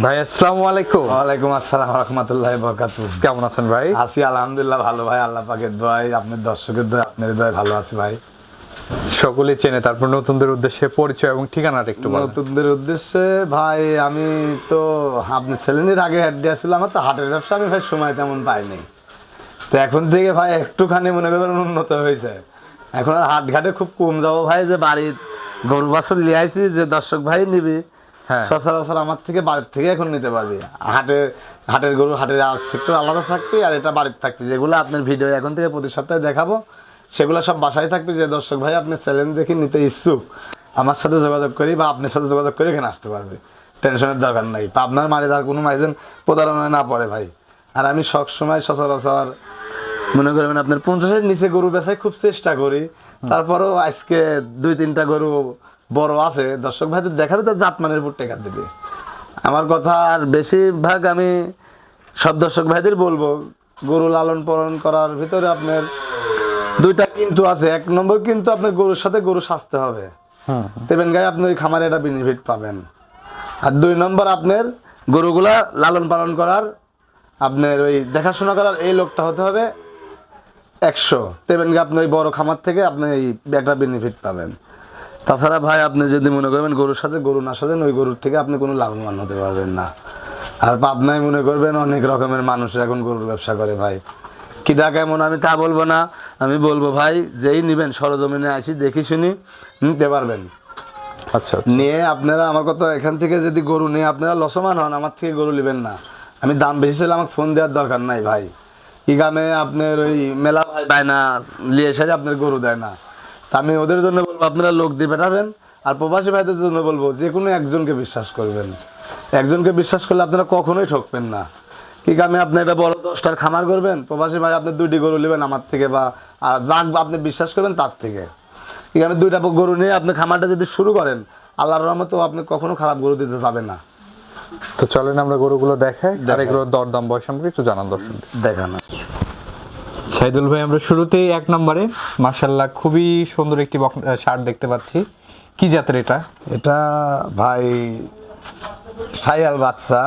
ভাই আসসালামু আলাইকুম। ওয়ালাইকুম আসসালাম রহমতুল্লাহ বরকাতু কেমন আছেন ভাই? আছি আলহামদুলিল্লাহ ভালো ভাই আল্লাহ পাকের দোয়াই আপনার দর্শকের দোয়াই আপনার দোয়াই ভালো আছি ভাই। সকলে চেনে তারপর নতুনদের উদ্দেশ্যে পরিচয় এবং ঠিকানাটা একটু নতুনদের উদ্দেশ্যে ভাই আমি তো আপনি ছেলেনের আগে হাট দিয়েছিলাম আমার তো হাটের ব্যবসা আমি ভাই সময় তেমন পাইনি। তো এখন থেকে ভাই একটুখানি মনে করবেন উন্নত হয়েছে। এখন আর হাট ঘাটে খুব কম যাব ভাই যে বাড়ির গরু বাছর লিয়ে আইছি যে দর্শক ভাই নিবি। সচরাচর আমার থেকে বাড়ির থেকে এখন নিতে পারবি। হাটে হাটের গরু হাটের সেক্টর আলাদা থাকবে আর এটা বাড়ির থাকবে। যেগুলো আপনার ভিডিও এখন থেকে প্রতি সপ্তাহে দেখাবো সেগুলো সব বাসায় থাকবে। যে দর্শক ভাই আপনার চ্যানেল দেখে নিতে ইচ্ছুক আমার সাথে যোগাযোগ করি বা আপনার সাথে যোগাযোগ করে এখানে আসতে পারবে। টেনশনের দরকার নাই। আপনার মারে তার কোনো মাইজেন প্রতারণায় না পড়ে ভাই। আর আমি সব সময় সচরাচর মনে করবেন আপনার পঞ্চাশের নিচে গরু বেচাই খুব চেষ্টা করি। তারপরেও আজকে দুই তিনটা গরু বড় আছে। দর্শক ভাইদের দেখাবে তো জাতমানের উপর টেকা দেবে আমার কথা আর বেশিরভাগ আমি সব দর্শক ভাইদের বলব গরু লালন পালন করার ভিতরে আপনার দুইটা কিন্তু আছে। এক নম্বর কিন্তু আপনার গরুর সাথে গরু সাজতে হবে। দেবেন গায়ে আপনি ওই খামারে একটা বেনিফিট পাবেন। আর দুই নম্বর আপনার গরুগুলা লালন পালন করার আপনার ওই দেখাশোনা করার এই লোকটা হতে হবে একশো। দেবেন গিয়ে আপনি ওই বড় খামার থেকে আপনি এই একটা বেনিফিট পাবেন। তাছাড়া ভাই আপনি যদি মনে করবেন গরুর সাথে গরু না সাজেন ওই গরুর থেকে আপনি কোনো লাভবান হতে পারবেন না। আর পাবনায় মনে করবেন অনেক রকমের মানুষ এখন গরুর ব্যবসা করে ভাই। কি টাকা এমন আমি তা বলব না। আমি বলব ভাই যেই নেবেন সরজমিনে আসি দেখি শুনি নিতে পারবেন। আচ্ছা নিয়ে আপনারা আমার কথা এখান থেকে যদি গরু নিয়ে আপনারা লসমান হন আমার থেকে গরু নেবেন না। আমি দাম বেশি চাইলে আমাকে ফোন দেওয়ার দরকার নাই ভাই। কি গ্রামে আপনার ওই মেলা ভাই পায় না লিয়ে এসে আপনার গরু দেয় না। তা আমি ওদের জন্য আপনারা লোক দিয়ে পাঠাবেন আর প্রবাসী ভাইদের জন্য বলব যে কোনো একজনকে বিশ্বাস করবেন। একজনকে বিশ্বাস করলে আপনারা কখনোই ঠকবেন না। কি গ্রামে আপনি একটা বড় দশটার খামার করবেন প্রবাসী ভাই আপনি দুইটি গরু নেবেন আমার থেকে বা আর যাক আপনি বিশ্বাস করবেন তার থেকে। কি এখানে দুইটা গরু নিয়ে আপনি খামারটা যদি শুরু করেন আল্লাহর রহমতে আপনি কখনো খারাপ গরু দিতে যাবেন না। তো চলেন আমরা গরুগুলো দেখাই আর এগুলোর দরদাম বয়স সম্পর্কে একটু জানান দর্শক দেখান। সাইদুল ভাই, আমরা শুরুতেই এক নম্বরে। মার্শাল্লাহ খুবই সুন্দর একটি শার্ট দেখতে পাচ্ছি। কি জাতের এটা? এটা ভাই সাইয়াল বাচ্চা।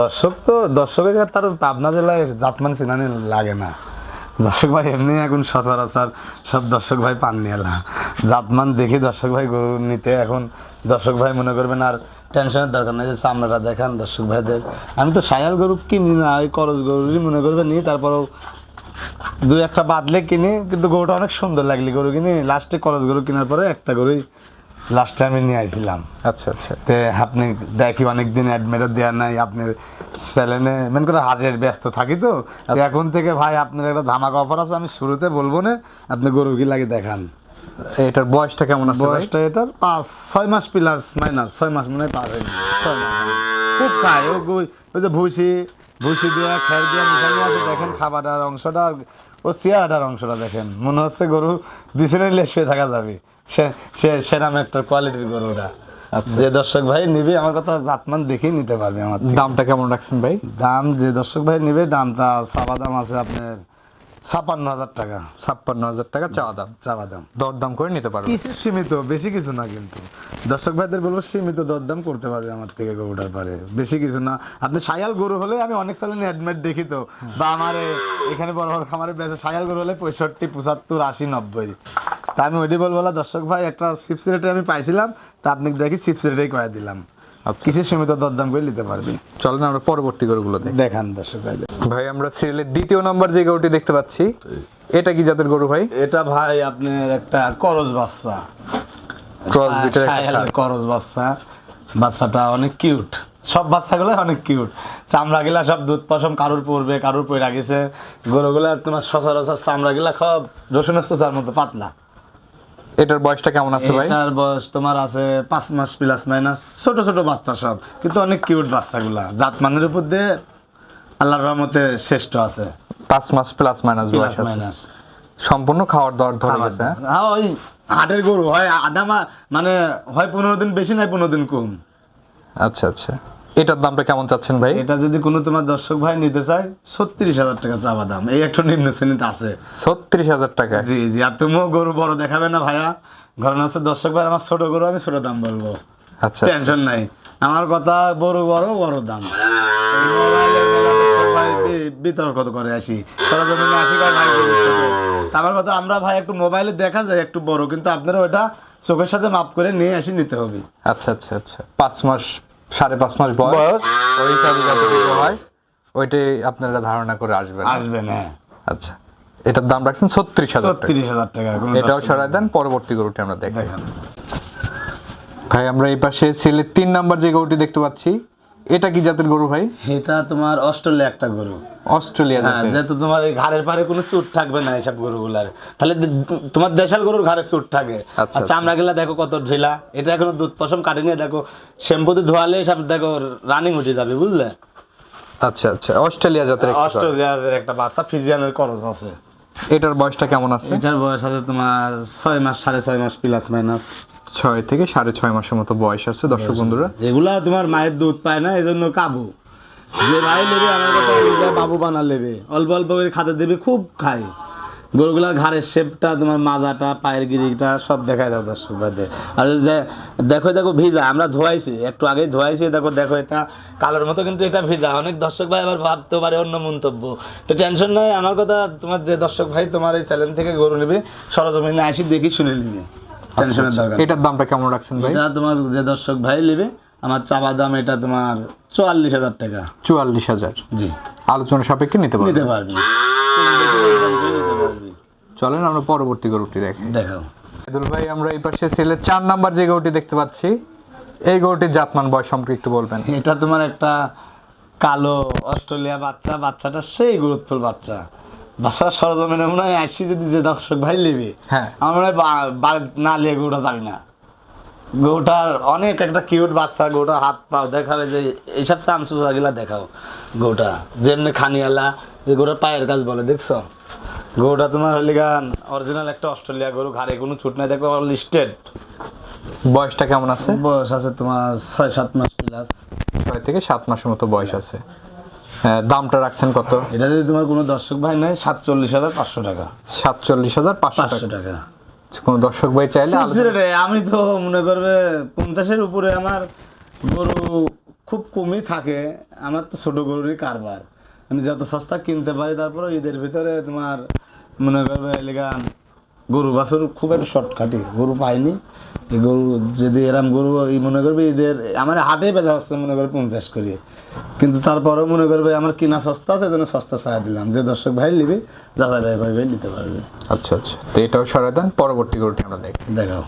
দর্শক তো, দর্শকের তার পাবনা জেলায় জাতমান চিনানি লাগে না। দর্শক ভাই, এমনি এখন সচরাচর সব দর্শক ভাই পাননি এলা। জাতমান দেখে দর্শক ভাই গরু নিতে এখন দর্শক ভাই মনে করবেন আর টেনশনের দরকার নেই যে চামড়াটা দেখান দর্শক ভাইদের। আমি তো সায়াল গরু কিনি না, ওই করজ গরুরই মনে করবেন নি তারপরেও দুই একটা বাদলে কিনি কিন্তু গরুটা অনেক সুন্দর লাগলি গরু কিনি। লাস্টে করজ গরু কেনার পরে একটা গরুই লাস্টে আমি নিয়ে আইছিলাম। আচ্ছা আচ্ছা। তে আপনি দেখি অনেকদিন অ্যাডমিটও দেওয়া নাই আপনার স্যালেনে মেন করে হাজের ব্যস্ত থাকি তো। তো এখন থেকে ভাই আপনার একটা ধামাকা অফার আছে আমি শুরুতে বলব না আপনি গরু কি লাগে দেখান। এটার বয়সটা কেমন আছে বয়সটা এটার পাঁচ ছয় মাস প্লাস মাইনাস ছয় মাস মনে হয় পার ছয় মাস। খুব খায় ও ওই যে ভুসি ভুসি দিয়ে খের দিয়ে মিশানো আছে দেখেন খাবারটার অংশটা ও চেয়ারটার অংশটা দেখেন। মনে হচ্ছে গরু বিছানায় লেস হয়ে থাকা যাবে। সে সে সেরাম একটা কোয়ালিটির গরুটা যে দর্শক ভাই নিবে আমার কথা জাতমান দেখেই নিতে পারবে আমার দামটা কেমন রাখছেন ভাই? দাম যে দর্শক ভাই নিবে দামটা চাবা দাম আছে আপনার ছাপান্ন হাজার টাকা। ছাপ্পান্ন হাজার টাকা চাওয়া দাম। চাবা দাম। দরদাম করে নিতে পারবেন কিছু সীমিত বেশি কিছু না কিন্তু। দর্শক ভাইদের বলব সীমিত দরদাম করতে পারবে আমার থেকে গরুটার পারে। বেশি কিছু না। আপনি সায়াল গরু হলে আমি অনেক সালে অ্যাডমিট দেখি তো। বা আমার এখানে বড় বড় খামারে বেঁচে সায়াল গরু হলে পঁয়ষট্টি পঁচাত্তর আশি নব্বই। তা আমি ওইটাই বলব দর্শক ভাই একটা চিপস রেটে আমি পাইছিলাম। তা আপনি দেখি চিপস রেটেই কয়ে দিলাম। কিছু সীমিত দরদাম করে নিতে পারবে। চলেন আমরা পরবর্তী গরুগুলো দেখান দর্শক ভাই। ভাই আমরা সিরিয়ালের দ্বিতীয় নম্বর যে গরুটি দেখতে পাচ্ছি এটা কি জাতের গরু ভাই? এটা ভাই আপনার একটা করজ বাচ্চা। একটা করজ বাচ্চা। বাচ্চাটা অনেক কিউট সব বাচ্চাগুলো অনেক কিউট চামড়া গিলা সব দুধ পশম কারুর পড়বে কারুর পড়ে গেছে। গরুগুলা তোমার সচরাচর চামড়া গিলা সব রসুনের চার মতো পাতলা। এটার বয়সটা কেমন আছে ভাই? এটার বয়স তোমার আছে পাঁচ মাস প্লাস মাইনাস ছোট ছোট বাচ্চা সব কিন্তু অনেক কিউট বাচ্চাগুলা। জাত মানের উপর দিয়ে আল্লাহর রহমতে শ্রেষ্ঠ আছে। পাঁচ মাস প্লাস মাইনাস বয়স মাইনাস সম্পূর্ণ খাওয়ার দর ধরে গেছে হ্যাঁ? হ্যাঁ ওই হাটের গরু হয় আধা মানে হয় পনেরো দিন বেশি নাই পনেরো দিন কম। আচ্ছা আচ্ছা। এটার দামটা কেমন চাচ্ছেন ভাই? এটা যদি কোনো তোমার দর্শক ভাই নিতে চায় ছত্রিশ হাজার টাকা চাওয়া দাম এই একটা নিম্ন শ্রেণীতে আছে। ছত্রিশ হাজার টাকা। জি জি আর তুমিও গরু বড় দেখাবে না ভাইয়া। ঘটনা হচ্ছে দর্শক ভাই আমার ছোট গরু আমি ছোট দাম বলব। আচ্ছা। টেনশন নাই। আমার কথা বড় বড় বড় দাম। বিতর্ক করে আসি। সরজমিনে আসি আমার কথা আমরা ভাই একটু মোবাইলে দেখা যায় একটু বড় কিন্তু আপনারা ওটা চোখের সাথে মাপ করে নিয়ে আসি নিতে হবে। আচ্ছা আচ্ছা আচ্ছা। পাঁচ মাস সাড়ে পাঁচ মাস বয়স। ওই হিসাবে যতটুকু হয় ওইটাই আপনারা ধারণা করে আসবেন। আসবেন হ্যাঁ। আচ্ছা এটার দাম রাখছেন ছত্রিশ হাজার ছত্রিশ হাজার টাকা এটাও সরাই দেন পরবর্তী গরুটি আমরা দেখি। দেখেন। ভাই আমরা এই পাশে সিলের তিন নাম্বার যে গরুটি দেখতে পাচ্ছি এটা কি জাতের গরু ভাই? এটা তোমার অস্ট্রেলিয়া একটা গরু। অস্ট্রেলিয়া হ্যাঁ জাতের। যেহেতু তোমার এই ঘাড়ের পারে কোনো চুট থাকবে না এইসব গরুগুলার। তাহলে তোমার দেশাল গরুর ঘাড়ে চুট থাকে। আচ্ছা, আর চামড়া গুলা দেখো কত ঢিলা। এটা এখনও দুধ পশম কাটে নিয়ে দেখো শ্যাম্পুতে ধোয়ালে সব দেখো রানিং উঠে যাবে বুঝলে? আচ্ছা আচ্ছা। অস্ট্রেলিয়া জাতের গরু। অস্ট্রেলিয়ার একটা বাচ্চা ফিজিয়ানের খরচ আছে। এটার বয়সটা কেমন আছে? এটার বয়স আছে তোমার ছয় মাস সাড়ে ছয় মাস প্লাস মাইনাস ছয় থেকে সাড়ে ছয় মাসের মতো বয়স আছে দর্শক বন্ধুরা। এগুলা তোমার মায়ের দুধ পায় না এই জন্য কাবু। যে ভাই নেবে আমার কথা বাবু বানা নেবে। অল্প অল্প করে খাতে দেবে খুব খায়। গরুগুলার ঘাড়ের শেপটা তোমার মাজাটা পায়ের গিরিটা সব দেখায় দাও দর্শক ভাইদের। আর যে দেখো দেখো ভিজা। আমরা ধোয়াইছি একটু আগেই ধোয়াইছি দেখো দেখো এটা কালোর মতো কিন্তু এটা ভিজা। অনেক দর্শক ভাই আবার ভাবতে পারে অন্য মন্তব্য। তো টেনশন নাই আমার কথা তোমার যে দর্শক ভাই তোমার এই চ্যানেল থেকে গরু নেবে সরজমিনে আসি দেখি শুনে নিবে। টেনশনের দরকার এটার দামটা কেমন রাখছেন ভাই? এটা তোমার যে দর্শক ভাই নেবে আমার চাবা দাম এটা তোমার চুয়াল্লিশ হাজার টাকা। চুয়াল্লিশ হাজার? জি। আলোচনা সাপেক্ষে নিতে পারবি? নিতে পারবি। চলেন আমরা পরবর্তী গরুটি দেখি। দেখাও। এদুল ভাই আমরা এই পাশে ছেলের চার নাম্বার যে গরুটি দেখতে পাচ্ছি এই গরুটির জাতমান বয়স সম্পর্কে একটু বলবেন। এটা তোমার একটা কালো অস্ট্রেলিয়া বাচ্চা বাচ্চাটা সেই গুরুত্বপূর্ণ বাচ্চা। বাচ্চাটা সরজমিনে মনে হয় আসি যদি যে দর্শক ভাই নেবে হ্যাঁ। আমার মনে হয় না নিয়ে গরুটা যাবি না। গরুটার অনেক একটা কিউট বাচ্চা গরুটা হাত পাও দেখাবে যে এইসব চামচুচাগুলা দেখাও গরুটা। যেমনি খানিয়ালা যে গরুটার পায়ের কাজ বলে দেখছ? গরুটা তোমার হলে গান অরিজিনাল একটা অস্ট্রেলিয়া গরু ঘাড়ে কোনো ছুট নাই দেখো লিস্টেড বয়সটা কেমন আছে? বয়স আছে তোমার ছয় সাত মাস প্লাস ছয় থেকে সাত মাসের মতো বয়স আছে। দামটা রাখছেন কত? এটা যদি তোমার কোনো দর্শক ভাই নেয় সাতচল্লিশ হাজার পাঁচশো টাকা। সাতচল্লিশ হাজার পাঁচশো টাকা। টাকা। কোনো দর্শক ভাই চাইলে আমি তো মনে করবে পঞ্চাশের উপরে আমার গরু খুব কমই থাকে। আমার তো ছোট গরুরই কারবার। আমি যত সস্তা কিনতে পারি তারপরে ঈদের ভিতরে তোমার মনে করবে এলাকান গরু বাছুর খুব একটা শর্টকাটি গরু পাইনি। এই গরু যদি এরম গরু এই মনে করবে ঈদের আমার হাটে বেচা হচ্ছে মনে করবে পঞ্চাশ করে। কিন্তু তারপরেও মনে করবে আমার কিনা সস্তা আছে যেন সস্তা চাই দিলাম। যে দর্শক ভাই নিবে যাচাই বাছাই ভাই নিতে পারবে। আচ্ছা আচ্ছা। তো এটাও সরাই দেন পরবর্তী গরুটি আমরা দেখি। দেখাও।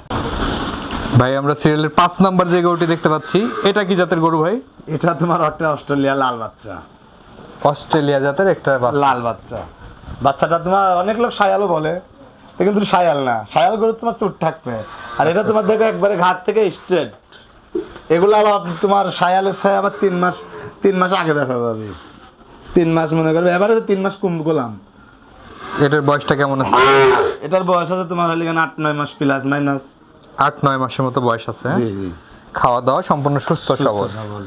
ভাই আমরা সিরিয়ালের পাঁচ নাম্বার যে গরুটি দেখতে পাচ্ছি এটা কি জাতের গরু ভাই? এটা তোমার একটা অস্ট্রেলিয়া লাল বাচ্চা। অস্ট্রেলিয়া জাতের একটা লাল বাচ্চা। বাচ্চাটা তোমার অনেক লোক সায়ালও বলে। কিন্তু সায়াল না। সায়াল গরু তোমার চুট থাকবে। আর এটা তোমার দেখো একবারে ঘাট থেকে স্ট্রেট এগুলো আবার তোমার সায়ালের ছায় আবার তিন মাস তিন মাস আগে বেচা যাবে। তিন মাস মনে করবে এবারে তো তিন মাস কম করলাম এটার বয়সটা কেমন আছে? এটার বয়স আছে তোমার হলে আট নয় মাস প্লাস মাইনাস আট নয় মাসের মতো বয়স আছে হ্যাঁ? জি জি। খাওয়া দাওয়া সম্পূর্ণ সুস্থ সবল। সবল।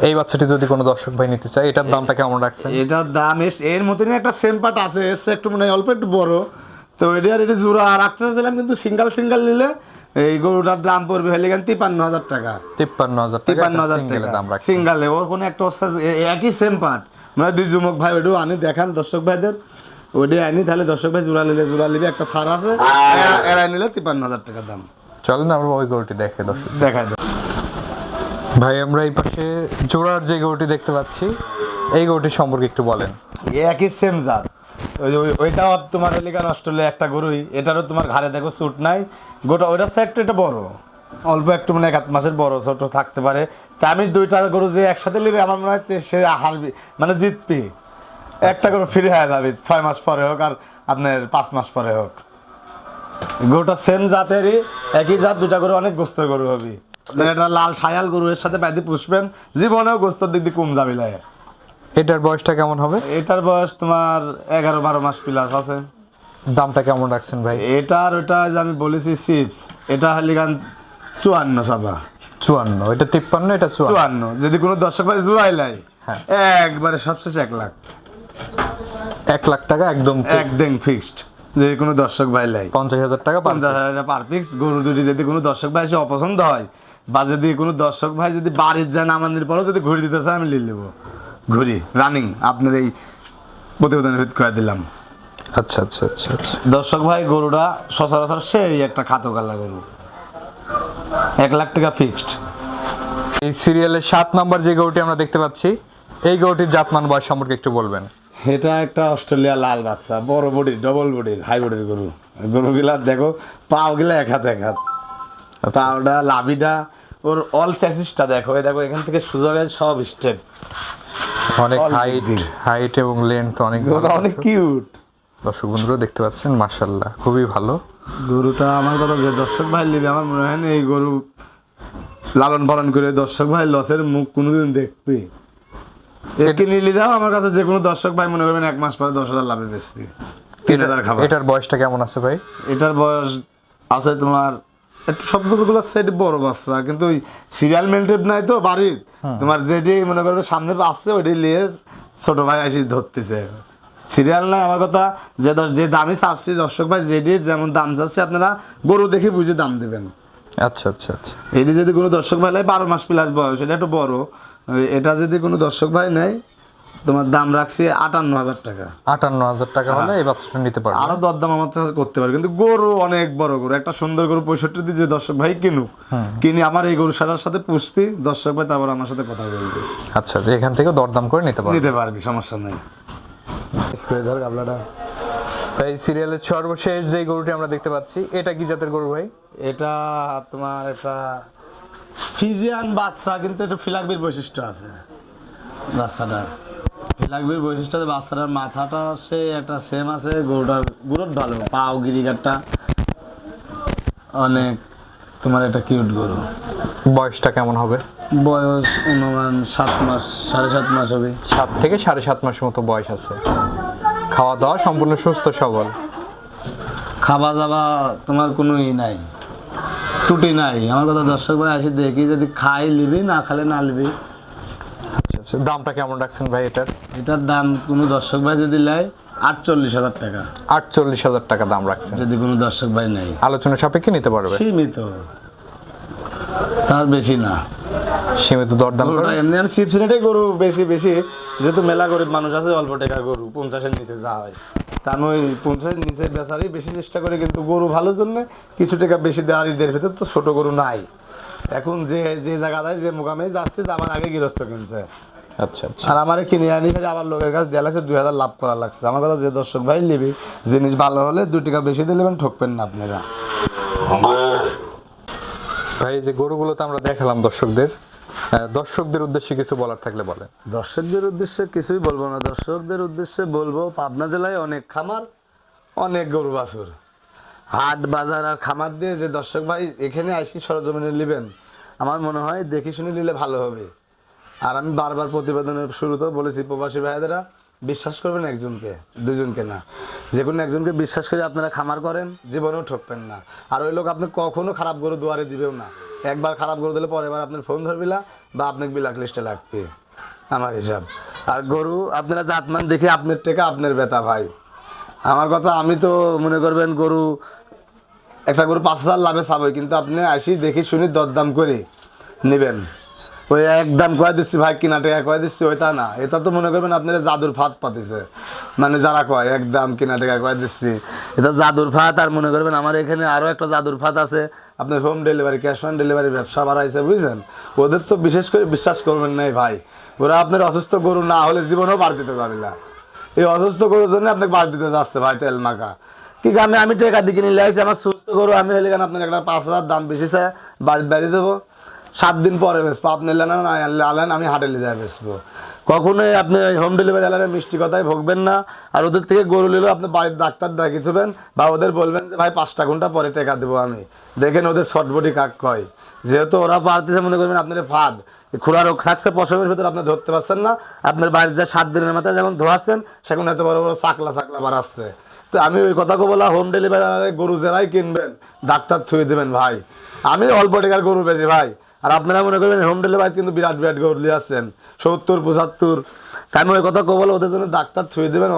এই বাচ্চাটি যদি কোনো দর্শক ভাই নিতে চায় এটার দামটা কেমন রাখছেন এটার দাম এস- এর মতনই একটা সেম পার্ট আছে এসে একটু মানে অল্প একটু বড়। তো এটা আর এটা জোড়া রাখতে চাইছিলাম কিন্তু সিঙ্গেল সিঙ্গেল নিলে এই গরুটার দাম পড়বে হলে গেন তিপান্ন হাজার টাকা। তিপ্পান্ন হাজার টাকা তিপান্ন হাজার টাকা। সিঙ্গেলে ওর কোনো একটা ওস্তাদ একই সেম পার্ট মানে দুই যুবক ভাই ওইটাও আনি দেখান দর্শক ভাইদের। ওইটাই আনি তাহলে দর্শক ভাই জোড়া নিলে জোড়া নিবে একটা সার আছে। এরা- নিলে তিপান্ন হাজার টাকা দাম। চলেন আমরা ওই গরুটি দেখে দর্শক। দেখায় দাও ভাই আমরা এই পাশে জোড়ার যে গরুটি দেখতে পাচ্ছি এই গরুটি সম্পর্কে একটু বলেন। একই সেম জাত। ওই ওইটাও তোমার এলিকান অস্ট্রেলিয়া একটা গরুই এটারও তোমার ঘাড়ে দেখো স্যুট নাই। গোটা ওইটার সাইড একটু বড়। অল্প একটু মানে এক আধ মাসের বড় ছোট থাকতে পারে। তা আমি দুইটা গরু যে একসাথে নেবে আমার মনে হয় সে হারবি মানে জিতবি। একটা গরু ফ্রি হয়ে যাবে ছয় মাস পরে হোক আর আপনার পাঁচ মাস পরে হোক। গরুটা সেম জাতেরই একই জাত দুইটা গরু অনেক গোস্তের গরু হবে। মানে এটা লাল সায়াল গরু এর সাথে ব্যাধি পুষবেন জীবনেও গোস্তর দিক দিয়ে কম যাবে লাগে এটার বয়সটা কেমন হবে? এটার বয়স তোমার এগারো বারো মাস প্লাস আছে। দামটা কেমন রাখছেন ভাই? এটার ওটা যে আমি বলেছি চিপস এটা হলে গান চুয়ান্ন সাবা চুয়ান্ন এটা তিপ্পান্ন এটা চুয়ান্ন। যদি কোনো দর্শক ভাই জুড়াই লাই। হ্যাঁ। একবারে সবশেষে এক লাখ। এক লাখ টাকা একদম একদম ফিক্সড যে কোনো দর্শক ভাই লাই। পঞ্চাশ হাজার টাকা পঞ্চাশ হাজার টাকা পার পিক্স গরু দুটি যদি কোনো দর্শক ভাই এসে অপছন্দ হয়। বা যদি কোনো দর্শক ভাই যদি বাড়ির যান আমাদের পরেও যদি ঘুরে দিতে চায় আমি নিয়ে নেব। ঘুরি রানিং আপনার এই প্রতিবেদনের ভিত করে দিলাম। আচ্ছা আচ্ছা আচ্ছা আচ্ছা। দর্শক ভাই গরুটা সচরাচর সেই একটা খাতো কালা গরু। এক লাখ টাকা ফিক্সড এই সিরিয়ালের সাত নাম্বার যে গরুটি আমরা দেখতে পাচ্ছি এই গরুটির জাতমান বয়স সম্পর্কে একটু বলবেন। এটা একটা অস্ট্রেলিয়া লাল বাচ্চা বড় বডির ডবল বডির হাই বডির গরু। গরুগুলা দেখো পাও গিলা এক হাত এক হাত। পাওটা লাভিটা ওর অল স্যাসিসটা দেখো। দেখো এখান থেকে সুযোগের সব স্টেপ অনেক হাইট হাইট এবং লেন্থ অনেক অনেক কিউট দর্শক বন্ধুরা দেখতে পাচ্ছেন মাশাল্লাহ খুবই ভালো। গরুটা আমার কথা যে দর্শক ভাই নেবে আমার মনে হয় না এই গরু লালন পালন করে দর্শক ভাই লসের মুখ কোনোদিন দেখবে। একে নিলে যাও আমার কাছে যে কোনো দর্শক ভাই মনে করবেন এক মাস পরে দশ হাজার লাভে বেচবে। তিন হাজার খাবার। এটার বয়সটা কেমন আছে ভাই? এটার বয়স আছে তোমার একটু সবগুলো সেট বড় বাচ্চা কিন্তু ওই সিরিয়াল মেনটেন নাই তো বাড়ির। তোমার যেটি মনে করবে সামনে আসছে ওইটাই নিয়ে ছোট ভাই এসে ধরতেছে। সিরিয়াল নাই আমার কথা যে দশ- যে দামই চাচ্ছি দর্শক ভাই যেটির যেমন দাম চাচ্ছে আপনারা গরু দেখে বুঝে দাম দেবেন। আচ্ছা আচ্ছা আচ্ছা। এটি যদি কোনো দর্শক ভাই নেয় বারো মাস প্লাস বয়স এটা একটু বড়। এটা যদি কোনো দর্শক ভাই নেয় তোমার দাম রাখছি আটান্ন হাজার টাকা। আটান্ন হাজার টাকা হলে এই বাচ্চাটা নিতে পারবে। আরও দরদাম আমার করতে পারে কিন্তু গরু অনেক বড় গরু। একটা সুন্দর গরু পঁয়ষট্টি দিয়ে যে দর্শক ভাই কিনুক কিনে আমার এই গরু সারার সাথে পুষবি দর্শক ভাই তারপর আমার সাথে কথা বলবি। আচ্ছা এখান থেকে দরদাম করে নিতে পারবে। নিতে পারবি সমস্যা নাই। স্প্রে ধর গাবলাটা। এই সিরিয়ালের সর্বশেষ যে গরুটি আমরা দেখতে পাচ্ছি এটা কি জাতের গরু ভাই? এটা তোমার একটা ফিজিয়ান বাচ্চা কিন্তু এটা ফিলাকবির বৈশিষ্ট্য আছে। বাচ্চাটা ফিলাকবির বৈশিষ্ট্য বাচ্চাটার মাথাটা সে একটা সেম আছে গরুটার গরুর ভালো পাও গিরিগারটা অনেক তোমার একটা কিউট গরু। বয়সটা কেমন হবে? বয়স অনুমান সাত মাস সাড়ে সাত মাস হবে। সাত থেকে সাড়ে সাত মাসের মতো বয়স আছে। খাওয়া দাওয়া সম্পূর্ণ সুস্থ সবল? খাওয়া যাওয়া তোমার কোনো ই নাই টুটি নাই। আমার কথা দর্শক ভাই আসি দেখি যদি খাই লিবি না খালে না লিবি। আচ্ছা দামটা কেমন রাখছেন ভাই এটার? এটার দাম কোনো দর্শক ভাই যদি নেয় আটচল্লিশ হাজার টাকা। আটচল্লিশ হাজার টাকা দাম রাখছেন। যদি কোনো দর্শক ভাই নেয়। আলোচনা সাপেক্ষে নিতে পারবে। সীমিত। তার বেশি না। সীমিত দরদাম এমনি আমি চিপস রেটে গরু বেশি বেশি। যেহেতু মেলা গরিব মানুষ আছে অল্প টাকার গরু পঞ্চাশের নিচে যা হয় তা আমি ওই পঞ্চাশের নিচে বেচারই বেশি চেষ্টা করি কিন্তু গরু ভালোর জন্য কিছু টাকা বেশি দেওয়ার ঈদের ভিতর তো ছোট গরু নাই। এখন যে যে জায়গাটায় যে মোকামে যাচ্ছে যাবার আগে গৃহস্থ কিনছে। আচ্ছা আচ্ছা। আর আমার কিনে আনি ফেলে আবার লোকের কাছে দেওয়া লাগছে দুই হাজার লাভ করা লাগছে। আমার কথা যে দর্শক ভাই নিবি জিনিস ভালো হলে দুই টাকা বেশি দিলে ঠকবেন না আপনারা। ভাই এই যে গরুগুলো তো আমরা দেখালাম দর্শকদের দর্শকদের উদ্দেশ্যে কিছু বলার থাকলে বলেন। দর্শকদের উদ্দেশ্যে কিছুই বলব না। দর্শকদের উদ্দেশ্যে বলব পাবনা জেলায় অনেক খামার অনেক গরু বাছুর। হাট বাজার আর খামার দিয়ে যে দর্শক ভাই এখানে আইসি সরজমিনে নেবেন আমার মনে হয় দেখে শুনে নিলে ভালো হবে। আর আমি বারবার প্রতিবেদনের শুরুতেও বলেছি, প্রবাসী ভাইদেরা, বিশ্বাস করবেন একজনকে, দুজনকে না। যে কোনো একজনকে বিশ্বাস করে আপনারা খামার করেন, জীবনেও ঠকবেন না। আর ওই লোক আপনি কখনো খারাপ গরু দুয়ারে দিবেও না। একবার খারাপ গরু দিলে পরের বার আপনার ফোন ধরবিলা বা আপনাকে বিলাক লিস্টে লাগবে। আমার হিসাব। আর গরু আপনারা জাতমান দেখে আপনার টেকা আপনার বেতা ভাই। আমার কথা, আমি তো মনে করবেন গরু, একটা গরু পাঁচ হাজার লাভে চাবে কিন্তু আপনি আসি দেখি শুনি দরদাম করে নেবেন। ওই একদম কয়ে দিচ্ছি ভাই, কিনা টাকা কয়ে দিচ্ছি, ওইটা না। এটা তো মনে করবেন আপনারা জাদুর ফাঁদ পাতিছে। মানে যারা কয় একদম কিনা টাকা কয়ে দিচ্ছি। এটা জাদুর ফাঁদ, আর মনে করবেন আমার এখানে আরও একটা জাদুর ফাঁদ আছে। আপনার home delivery cash on delivery ব্যবসা বাড়াইছে, বুঝছেন? ওদের তো বিশেষ করে বিশ্বাস করবেন নাই ভাই। ওরা আপনার অসুস্থ গরু না হলে জীবনেও বার দিতে পারে না। এই অসুস্থ গরুর জন্য আপনাকে বার দিতে যাচ্ছে ভাই, তেল মাখা। কি আমি আমি টাকা দিকে নিলে আসছি আমার সুস্থ গরু, আমি হলে কেন আপনার একটা পাঁচ হাজার দাম বেশি চাই বাড়িতে বেঁধে দেবো? সাত দিন পরে বেসবো আপনি এলেন না আনলে আলেন, আমি হাটে নিয়ে যাই বেসবো কখনোই আপনি হোম ডেলিভারি আলেন মিষ্টি কথায় ভোগবেন না। আর ওদের থেকে গরু নিলেও আপনি বাড়ির ডাক্তার ডাকি দেবেন, বা ওদের বলবেন যে, ভাই, পাঁচটা ঘণ্টা পরে টাকা দেবো আমি। দেখেন ওদের শর্টবডি কাক কয়। যেহেতু ওরা পারতেছে, মনে করবেন আপনার ফাঁদ। খুঁড়া রোগ থাকছে, পশমের ভিতরে আপনি ধরতে পারছেন না। আপনার বাড়ির যে সাত দিনের মাথায় যেমন ধোয়াচ্ছেন, সেখানে এত বড় বড় চাকলা চাকলা বাড়াচ্ছে তো আমি ওই কথা বলা হোম ডেলিভারি গরু যারাই কিনবেন, ডাক্তার থুয়ে দেবেন, ভাই। আমি অল্প টাকার গরু বেশি ভাই। আর আপনারা মনে করবেন হোম ডেলিভারি কিন্তু বিরাট বিরাট গরু নিয়ে আসছেন সত্তর পঁচাত্তর। আমি ওই কথা কবলে ওদের জন্য ডাক্তার থুয়ে দেবেন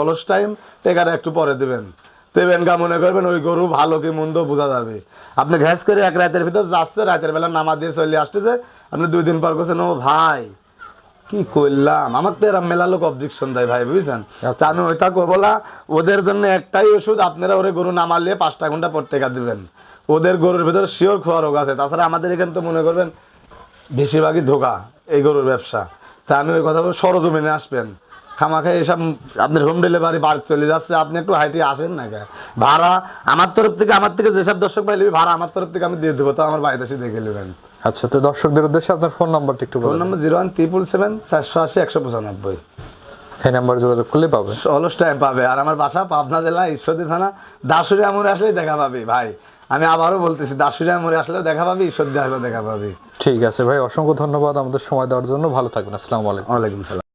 অলস টাইম টেকাটা একটু পরে দেবেন। দেবেন গা মনে করবেন ওই গরু ভালো কি মন্দ বোঝা যাবে। আপনি ঘ্যাস করে এক রাতের ভিতর যাচ্ছে রাতের বেলা নামা দিয়ে চলে আসতেছে আপনি দুই দিন পর করছেন ও ভাই কি করলাম? আমার তো এরা মেলা লোক অবজেকশন দেয় ভাই বুঝছেন? তা আমি ওইটা করব না ওদের জন্য একটাই ওষুধ আপনারা ওরে গরু নামালে পাঁচটা ঘণ্টা পর টেকা দিবেন। ওদের গরুর ভিতরে শিওর খোয়া রোগ আছে। তাছাড়া আমাদের এখানে তো মনে করবেন বেশিরভাগই ধোকা এই গরুর ব্যবসা। তা আমি ওই কথা বলব সরজমিনে আসবেন। খামাখা এসব আপনার হোম ডেলিভারি বাড়ি চলে যাচ্ছে আপনি একটু হাইটে আসেন না কেন? ভাড়া আমার তরফ থেকে আমার থেকে যেসব দর্শক ভাই নেবে ভাড়া আমার তরফ থেকে আমি দিয়ে দেবো তো আমার বাড়িতে এসে দেখে নেবেন। আচ্ছা তো দর্শকদের উদ্দেশ্যে আপনার ফোন নাম্বারটা একটু phone number zero one triple seven চারশো আশি একশো পঁচানব্বই। এই নাম্বার যোগাযোগ করলে পাবে। অলস টাইম পাবে। আর আমার বাসা পাবনা জেলা ঈশ্বরদী থানা। দাসুরি আমরে আসলেই দেখা পাবি ভাই। আমি আবারও বলতেছি দাসুরি মরে আসলেও দেখা পাবি সর্দি আসলেও দেখা পাবি। ঠিক আছে ভাই অসংখ্য ধন্যবাদ আমাদের সময় দেওয়ার জন্য। ভালো থাকবেন আসসালামু আলাইকুম। ওয়ালাইকুম সালাম।